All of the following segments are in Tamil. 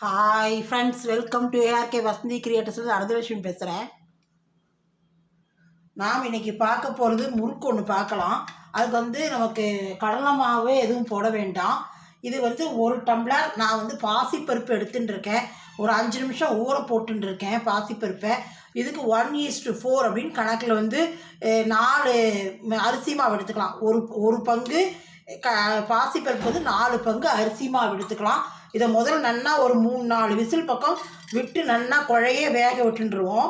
Hi friends welcome to ARK Vasanthi creators Aradhalakshmi பேசுகிறேன் நாம் இன்றைக்கி பார்க்க போகிறது முறுக்கு ஒன்று பார்க்கலாம். அதுக்கு வந்து நமக்கு கடலை மாவு எதுவும் போட வேண்டாம். இது வந்து ஒரு டம்ளர் நான் வந்து பாசிப்பருப்பு எடுத்துட்டுருக்கேன். ஒரு அஞ்சு நிமிஷம் ஊற போட்டுன்னு இருக்கேன் பாசிப்பருப்பை. இதுக்கு ஒன் ஈஸ்ட் ஃபோர் அப்படின்னு கணக்கில் வந்து நாலு அரிசி மாவு எடுத்துக்கலாம். ஒரு ஒரு பங்கு க பாசிப்பருப்பு வந்து நாலு பங்கு அரிசி மாவு எடுத்துக்கலாம். இதை முதல்ல நல்லா ஒரு மூணு நாலு விசில் பக்கம் விட்டு நல்லா குழைய வேக விட்டுருவோம்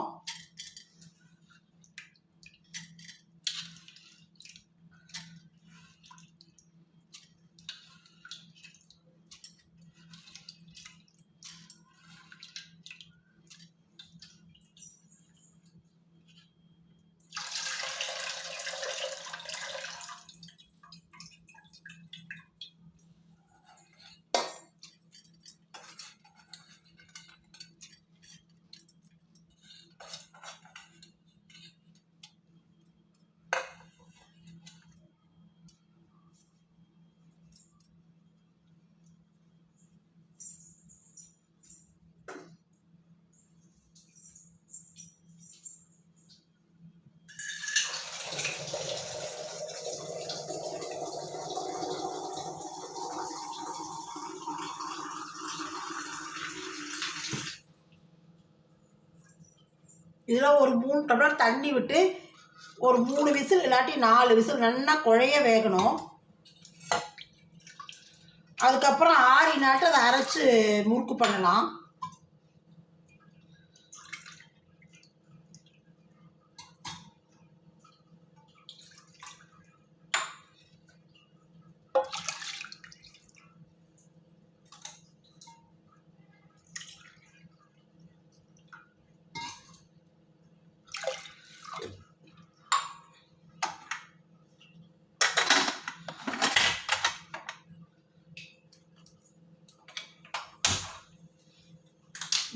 இதில் ஒரு மூணு டம்ளர் தண்ணி விட்டு ஒரு மூணு விசில் இல்லாட்டி நாலு விசில் நல்லா குழைய வேகணும். அதுக்கப்புறம் ஆறி நாட்டு அதை அரைச்சி முறுக்கு பண்ணலாம்.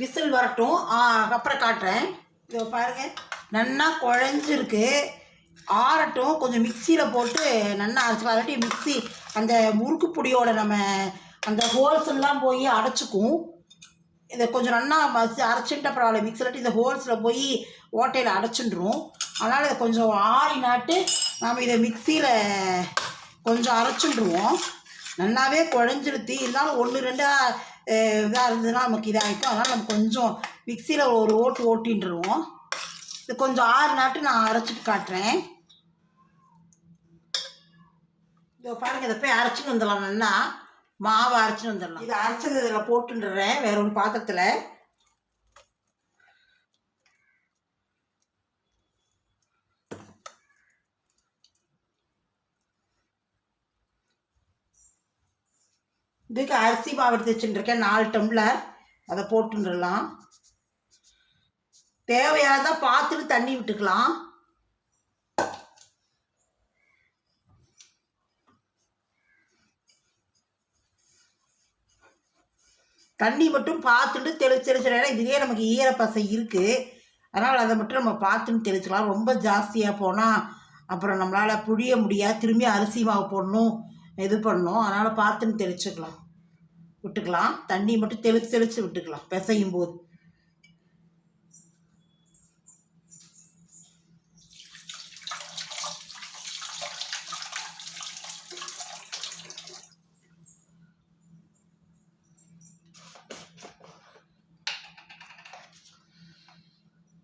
விசில் வரட்டும். அப்புறம் காட்டுறேன். இதோ பாருங்கள் நல்லா குழஞ்சிருக்கு. ஆறட்டும். கொஞ்சம் மிக்சியில் போட்டு நல்லா அரைச்சி அதாட்டி மிக்ஸி அந்த முறுக்கு பொடியோட நம்ம அந்த ஹோல்ஸ் எல்லாம் போய் அடைச்சிக்கும். இதை கொஞ்சம் நல்லா மசி அரைச்சிட்ட பரவாயில்ல. மிக்ஸில் இந்த ஹோல்ஸில் போய் ஓட்டையில் அடைச்சிட்டுரும் அதனால் இதை கொஞ்சம் ஆறி நாட்டு நாம் இதை மிக்சியில் கொஞ்சம் அரைச்சிட்டுருவோம் நல்லாவே குழஞ்சிருத்தி. இருந்தாலும் ஒன்று ரெண்டாக இதாக இருந்ததுன்னா நமக்கு இதாகிட்டோம் அதனால் நம்ம கொஞ்சம் மிக்சியில் ஒரு ஓட்டு ஓட்டின்ட்டுருவோம் இது கொஞ்சம் ஆறு நாட்டு நான் அரைச்சிட்டு காட்டுறேன். இதோ பாருங்க இதை போய் அரைச்சின்னு வந்துடலாம். நல்லா மாவை அரைச்சின்னு வந்துடலாம். இதை அரைச்சது இதில் போட்டுன்றேன் வேற ஒரு பாத்திரத்தில். இதுக்கு அரிசி மாவு எடுத்து வச்சுட்டுருக்கேன். நாலு டம்ளர். அதை போட்டுடலாம் தேவையானதா பார்த்துட்டு தண்ணி விட்டுக்கலாம். தண்ணி மட்டும் பார்த்துட்டு தெளிச்சு தெளிச்சு ஏன்னா இதுலேயே நமக்கு ஈரப்பசை இருக்குது அதனால் அதை மட்டும் நம்ம பார்த்துன்னு தெளிச்சுக்கலாம். ரொம்ப ஜாஸ்தியாக போனால் அப்புறம் நம்மளால் புழிய முடியாது. திரும்பி அரிசி மாவு போடணும். இது பண்ணும். அதனால் பார்த்துன்னு தெளிச்சுக்கலாம். விட்டுக்கலாம். தண்ணி மட்டும் தெளிச்சு தெளிச்சு விட்டுக்கலாம். பிசையும் போது.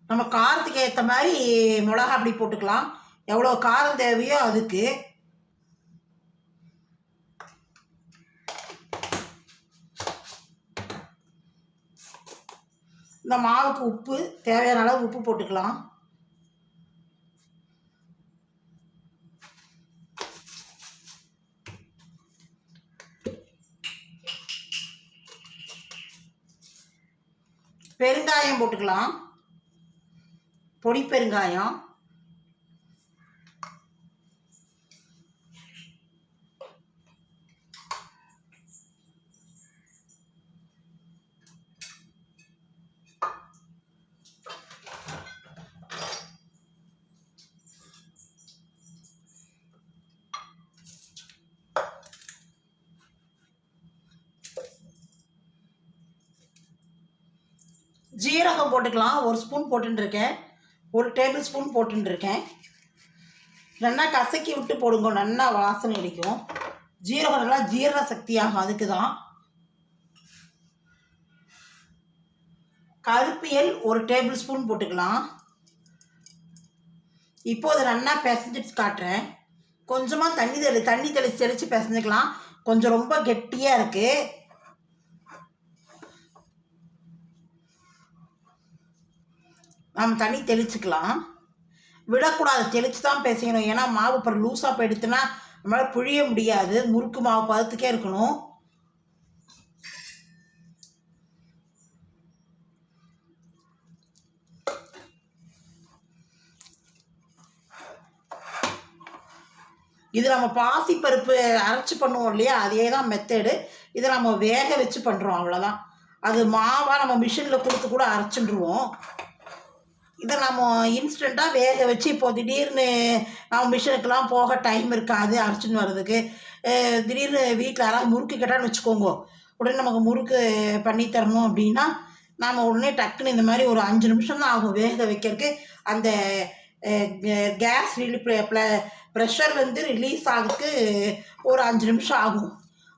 நம்ம காரத்துக்கு ஏற்ற மாதிரி மிளகா அப்படி போட்டுக்கலாம். எவ்வளோ காரம் தேவையோ அதுக்கு. மாவுக்கு உப்பு தேவையான அளவு உப்பு போட்டுக்கலாம். பெருங்காயம் போட்டுக்கலாம். பொடி பெருங்காயம். ஜீரகம் போட்டுக்கலாம். ஒரு ஸ்பூன் போட்டுருக்கேன் ஒரு டேபிள் ஸ்பூன் போட்டுருக்கேன் நல்லா கசக்கி விட்டு போடுங்க. நல்லா வாசனை அடிக்கும். ஜீரகம் நல்லா ஜீரண சக்தியாகும். அதுக்கு தான் கருப்பியல் ஒரு டேபிள் ஸ்பூன் போட்டுக்கலாம். இப்போ அதை நல்லா பிசைஞ்சிட்டு காட்டுறேன். கொஞ்சமாக தண்ணி தெளி தண்ணி தெளித்து தெளித்து பிசைஞ்சுக்கலாம். கொஞ்சம் ரொம்ப கெட்டியாக இருக்குது நம்ம தண்ணி தெளிச்சுக்கலாம். விடக்கூடாது தெளித்து தான் பேசிக்கணும். ஏன்னா மாவு அப்புறம் லூஸாக போயிடுத்துன்னா நம்மளால் புழிய முடியாது. முறுக்கு மாவு பதத்துக்கே இருக்கணும். இது நம்ம பாசிப்பருப்பு அரைச்சி பண்ணுவோம் இல்லையா? அதே தான் மெத்தேடு இதை நம்ம வேக வச்சு பண்ணுறோம் அவ்வளோதான் அது மாவாக நம்ம மிஷினில் கொடுத்து கூட அரைச்சிட்டுருவோம் இதை நம்ம இன்ஸ்டண்ட்டாக வேக வச்சு இப்போ திடீர்னு நம்ம மிஷினுக்கெல்லாம் போக டைம் இருக்காது அரைச்சின்னு வர்றதுக்கு. திடீர்னு வீட்டில் யாராவது முறுக்கு கேட்டான்னு வச்சுக்கோங்க. உடனே நமக்கு முறுக்கு பண்ணி தரணும் அப்படின்னா நாம் உடனே டக்குன்னு இந்த மாதிரி ஒரு அஞ்சு நிமிஷம் தான் ஆகும் வேக வைக்கிறதுக்கு. அந்த கேஸ் ரிலீ ப்ரெஷர் வந்து ரிலீஸ் ஆகிறதுக்கு ஒரு அஞ்சு நிமிஷம் ஆகும்.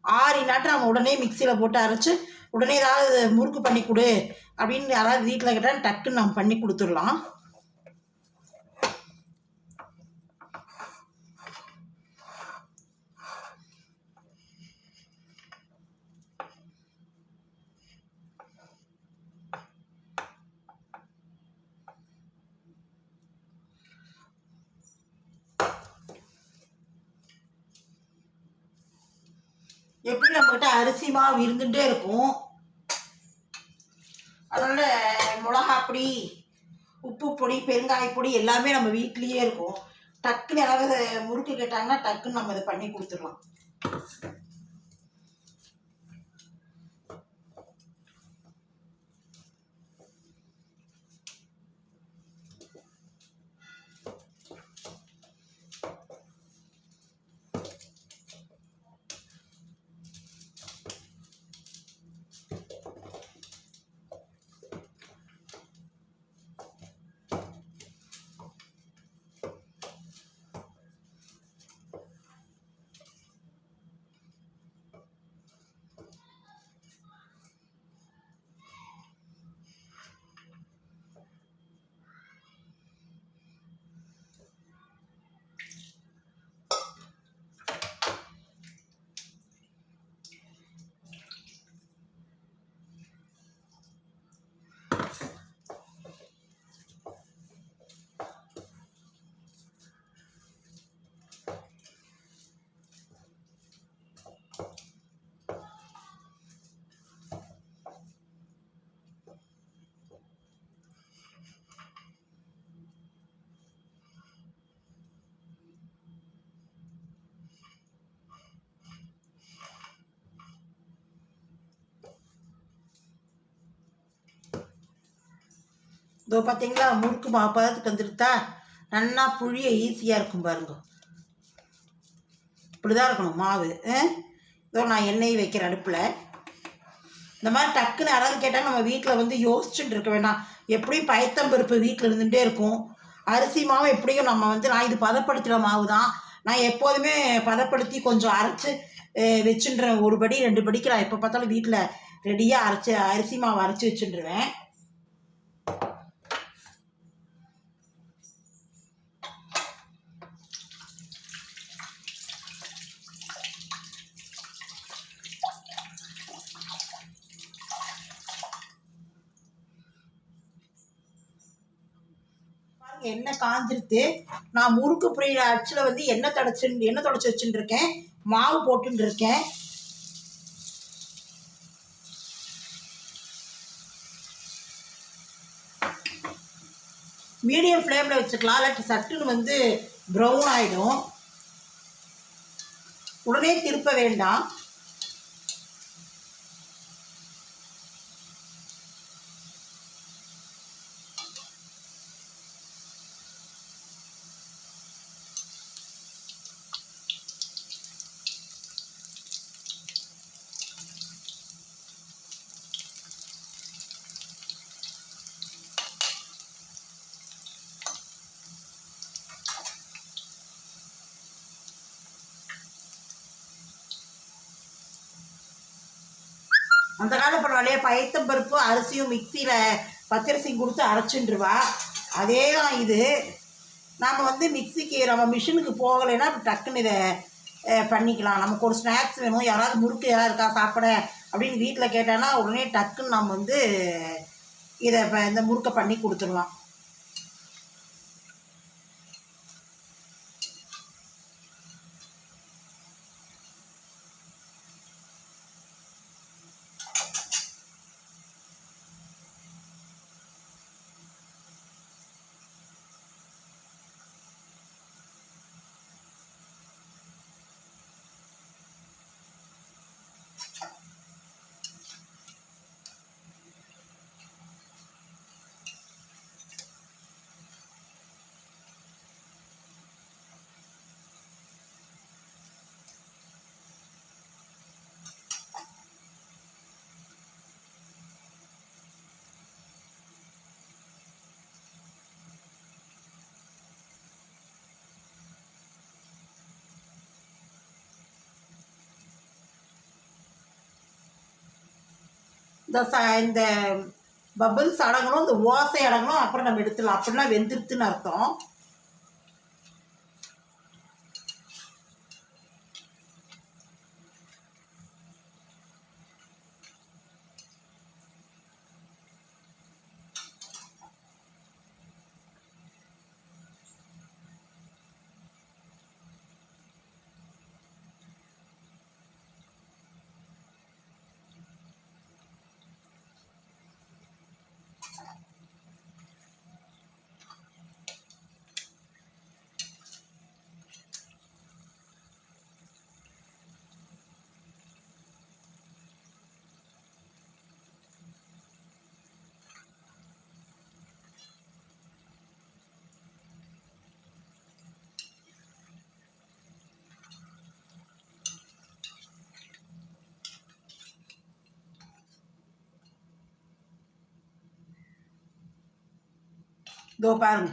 ஆறினாட்டு நம்ம உடனே மிக்சியில் போட்டு அரைச்சி உடனே ஏதாவது முறுக்கு பண்ணி கொடு. அப்படின்னு யாராவது வீட்டில் கேட்டால் டக்குன்னு நம்ம பண்ணி கொடுத்துடலாம். எப்படி நம்மகிட்ட அரிசி மாவு இருந்துகிட்டே இருக்கும் அதனால மிளகாப் பொடி உப்பு பொடி பெருங்காய பொடி எல்லாமே நம்ம வீட்லேயே இருக்கும். டக்குன்னு யாராவது முறுக்கு கேட்டாங்கன்னா டக்குன்னு நம்ம இதை பண்ணி கொடுத்துடலாம். இதோ பார்த்தீங்களா முறுக்கு மாவு பதத்துக்கு வந்துருத்தா? நல்லா புழிய ஈஸியாக இருக்கும் பாருங்க. இப்படி தான் இருக்கணும் மாவு. ஆ? இதோ நான் எண்ணெய் வைக்கிறேன் அடுப்பில். இந்த மாதிரி டக்குன்னு யாராவது கேட்டால் நம்ம வீட்டில் வந்து யோசிச்சுட்டு இருக்க வேண்டாம் எப்படியும் பயத்தம்பருப்பு வீட்டில் இருந்துகிட்டே இருக்கும். அரிசி மாவு எப்படியும் நம்ம வந்து நான் இது பதப்படுத்துகிற மாவு தான் நான் எப்போதுமே பதப்படுத்தி கொஞ்சம் அரைச்சி வச்சுன்றேன் ஒரு படி ரெண்டு படிக்கு நான் எப்போ பார்த்தாலும் வீட்டில் ரெடியாக அரைச்சி அரிசி மாவு அரைச்சி வச்சுட்டுருவேன் பாருங்க எண்ணெய் காஞ்சிருத்து நான் முறுக்கு புரியிற அச்சில் வந்து எண்ணெய் தொடச்சு எண்ணெய் தொடச்சி வச்சுட்டு இருக்கேன் மாவு போட்டுட்டு இருக்கேன் மீடியம் ஃப்ளேமில் வச்சுக்கலாம். இல்லாட்டி சட்டுன்னு வந்து ப்ரௌன் ஆகிடும் உடனே திருப்ப வேண்டாம். அந்த கால பயத்தம் பருப்பு அரிசியும் மிக்சியில் பச்சரிசியும் கொடுத்து அரைச்சுட்டுருவா அதே தான் இது. நாம் வந்து மிக்சிக்கு நம்ம மிஷினுக்கு போகலைன்னா இப்ப டக்குன்னு இதை பண்ணிக்கலாம். நமக்கு ஒரு ஸ்நாக்ஸ் வேணும். யாராவது முறுக்கு யாராவது இருக்கா சாப்பிட அப்படின்னு வீட்டில் கேட்டானா உடனே டக்குன்னு நம்ம வந்து இதை இந்த முறுக்கை பண்ணி கொடுத்துடலாம். இந்த ச இந்த பபிள்ஸ் அடங்கணும் இந்த ஓசை அடங்கணும் அப்புறம் நம்ம எடுத்துடலாம். அப்படின்னா வெந்துருத்துன்னு அர்த்தம். இதோ பாருங்க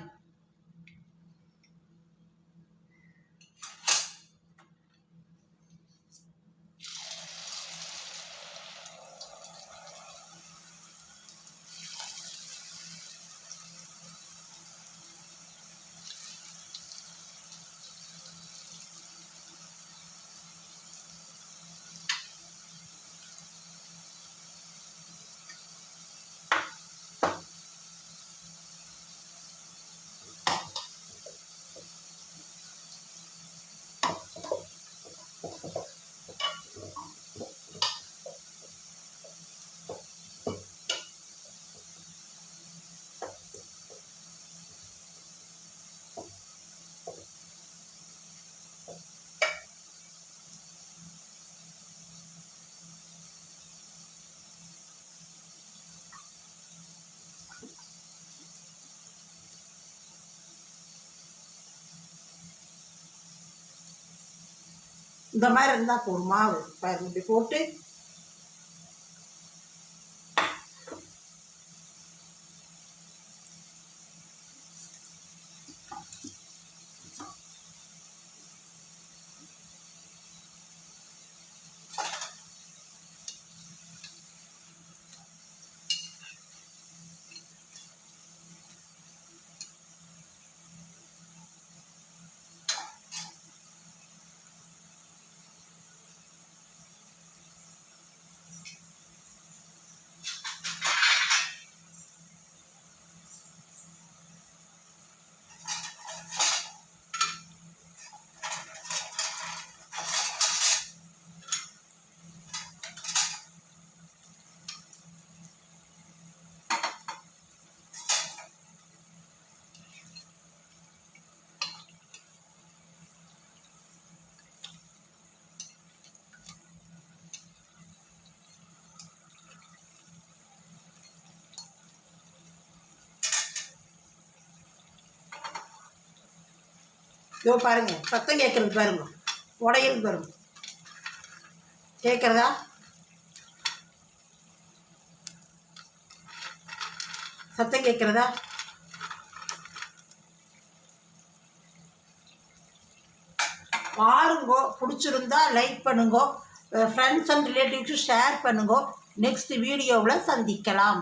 இந்த மாதிரி இருந்தால் போதும்? மாவு பாருங்க இப்படி போட்டு இதோ பாருங்க சத்தம் கேட்கறது பாருங்க. உடையல் பாருங்க கேட்குறதா சத்தம் கேட்குறதா பாருங்கோ பிடிச்சிருந்தா லைக் பண்ணுங்கோ. ஃப்ரெண்ட்ஸ் அண்ட் ரிலேட்டிவ்ஸும் ஷேர் பண்ணுங்க. நெக்ஸ்ட் வீடியோவில் சந்திக்கலாம்.